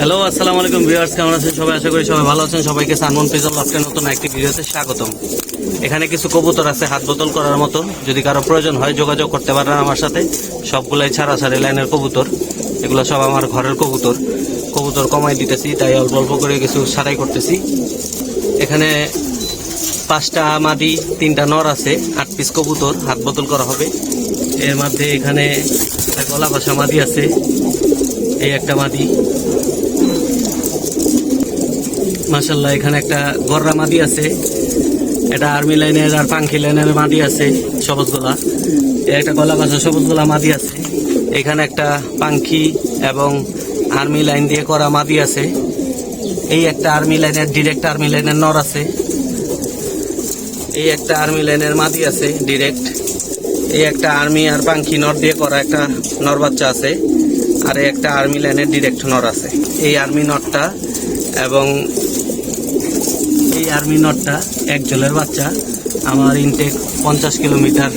Hello আসসালামু আলাইকুম viewers, কেমন আছেন সবাই? আশা করি সবাই ভালো আছেন। সবাইকে সানমন পিজল আজকে নতুন একটি ভিডিওতে স্বাগতম। এখানে কিছু কবুতর আছে, হাত বোতল করার মতো। যদি কারও প্রয়োজন হয় যোগাযোগ করতে পারেন আমার সাথে। সবগুলাই ছাড়া ছাড়ি লাইনের কবুতর। এগুলো সব আমার ঘরের কবুতর। কবুতর কমাই দিতেছি, তাই অল্প অল্প করে কিছু সারাই করতেছি। এখানে পাঁচটা মাদি, তিনটা নর আছে, আট পিস কবুতর, হাত বোতল করা হবে। এর মধ্যে এখানে গলা কষা মাদি আছে। এই একটা মাদি। মাসাল্লাহ এখানে একটা গররা মাদি আছে। এটা আর্মি লাইনের আর পাঙ্খি লাইনের মাদি আছে, সবুজ গোলা। একটা গলা কাছা সবুজ গোলা মাদি আছে। এখানে একটা পাঙ্খি এবং আর্মি লাইন দিয়ে করা মাদি আছে। এই একটা আর্মি লাইনের, ডিরেক্ট আর্মি লাইনের নর আছে। এই একটা আর্মি লাইনের মাদি আছে, ডিরেক্ট। এই একটা আর্মি আর পাঙ্খি নর দিয়ে করা একটা নর বাচ্চা আছে। আর একটা আর্মি লাইনের ডিরেক্ট নর আছে। এই আর্মি নটটা এবং এই আর্মি নটটা এক জলের বাচ্চা। আমার ইনটেক পঞ্চাশ কিলোমিটার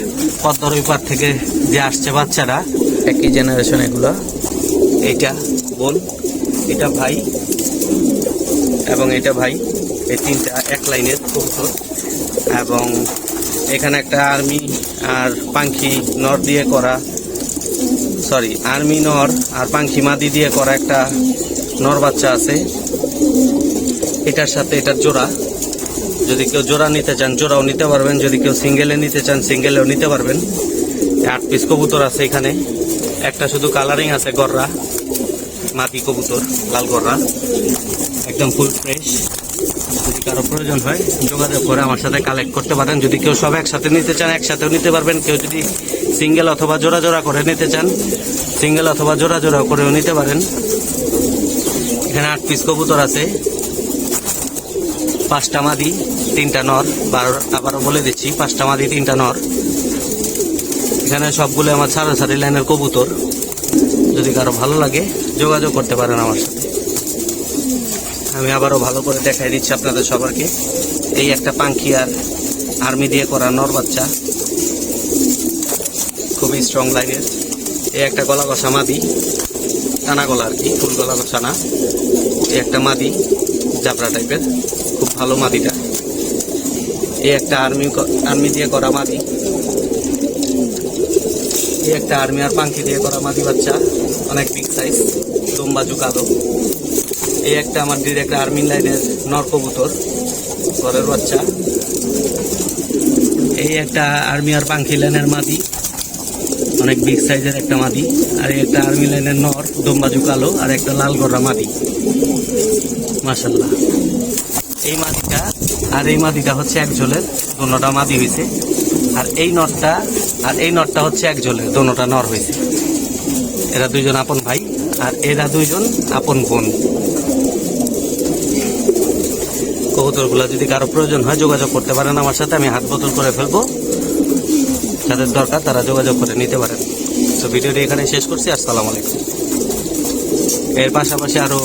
পদ্মার ওই পার থেকে যে আসছে বাচ্চারা একই জেনারেশন এগুলো? এইটা বোন এটা ভাই এবং এটা ভাই। এই তিনটা এক লাইনের কবুতর। এবং এখানে একটা আর্মি আর পাঙ্খি নর দিয়ে করা সরি আর্মি নর আর পাঙ্খি মাদি দিয়ে করা একটা নর বাচ্চা আছে। এটার সাথে এটার জোড়া। যদি কেউ জোড়া নিতে চান, জোড়াও নিতে পারবেন। যদি কেউ সিঙ্গেলে নিতে চান, সিঙ্গেলেও নিতে পারবেন। আট পিস কবুতর আছে এখানে। একটা শুধু কালারিং আছে, গররা। মাটি কবুতর, লাল গররা। একদম ফুল ফ্রেশ যদি কারও প্রয়োজন হয়, যোগাযোগ করে আমার সাথে কালেক্ট করতে পারেন। যদি কেউ সব একসাথে নিতে চান, একসাথেও নিতে পারবেন। কেউ যদি সিঙ্গেল অথবা জোড়া জোড়া করে নিতে চান সিঙ্গেল অথবা জোড়া জোড়া করেও নিতে পারেন। এখানে আট পিস কবুতর আছে। পাঁচটা মাদি, তিনটা নর, বারো, আবারও বলে দিচ্ছি, পাঁচটা মাদি, তিনটা নর। এখানে সবগুলো আমার সারি লাইনের কবুতর। যদি কারও ভালো লাগে, যোগাযোগ করতে পারেন আমার সাথে। আমি আবারও ভালো করে দেখাই দিচ্ছি আপনাদের সবারকে। এই একটা পাঙ্খি আর আর্মি দিয়ে করা নর বাচ্চা। খুবই স্ট্রং লাইনের এই একটা গলা কষা মাদি। টানা গলা আর কি ফুল গলা কষা এই একটা মাদি, জাবরা টাইপের খুব ভালো মাদিটা। এই একটা আর্মি আর্মি দিয়ে করা মাদি। এই একটা আর্মি আর পাঙ্খি দিয়ে করা মাদি বাচ্চা, অনেক বিগ সাইজ লম্বা জুকালো এই একটা আমার দিদি একটা আর্মি লাইনের নর কবুতর ঘরের বাচ্চা। এই একটা আর্মি আর পাঙ্খি লাইনের মাদি। অনেক বিগ সাইজের একটা মাদি, আর একটা আর্মি লাইনের নর, দম্বাজু কালো, আর একটা লাল গররা মাদি। মাসাল্লাহ এই মাদিটা, আর এই মাদিটা হচ্ছে এক ঝোলের, দোনোটা মাদি হয়েছে আর এই নটটা আর এই নটটা হচ্ছে এক ঝোলের, দোনোটা নর হয়েছে এরা দুইজন আপন ভাই, আর এরা দুইজন আপন বোন। কবুতরগুলো যদি কারও প্রয়োজন হয় যোগাযোগ করতে পারেন আমার সাথে, আমি হাত বোতল করে ফেলব। যাদের দরকার তারা যোগাযোগ করে নিতে পারেন। তো ভিডিওটি এখানে শেষ করছি, আসসালামু আলাইকুম। এর পাশাপাশি আরও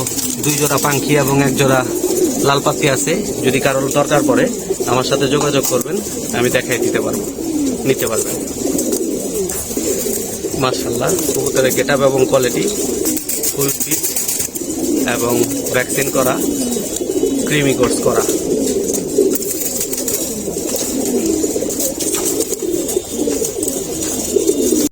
দুই জোড়া পাখি এবং এক জোড়া লাল পাতি আছে। যদি কারোর দরকার পড়ে, আমার সাথে যোগাযোগ করবেন, আমি দেখাই দিতে পারব, নিতে পারবেন। মার্শাল্লাহ কবুতরের গেট এবং কোয়ালিটি ফুল ফিট এবং ভ্যাকসিন করা ক্রিমি কোর্স করা।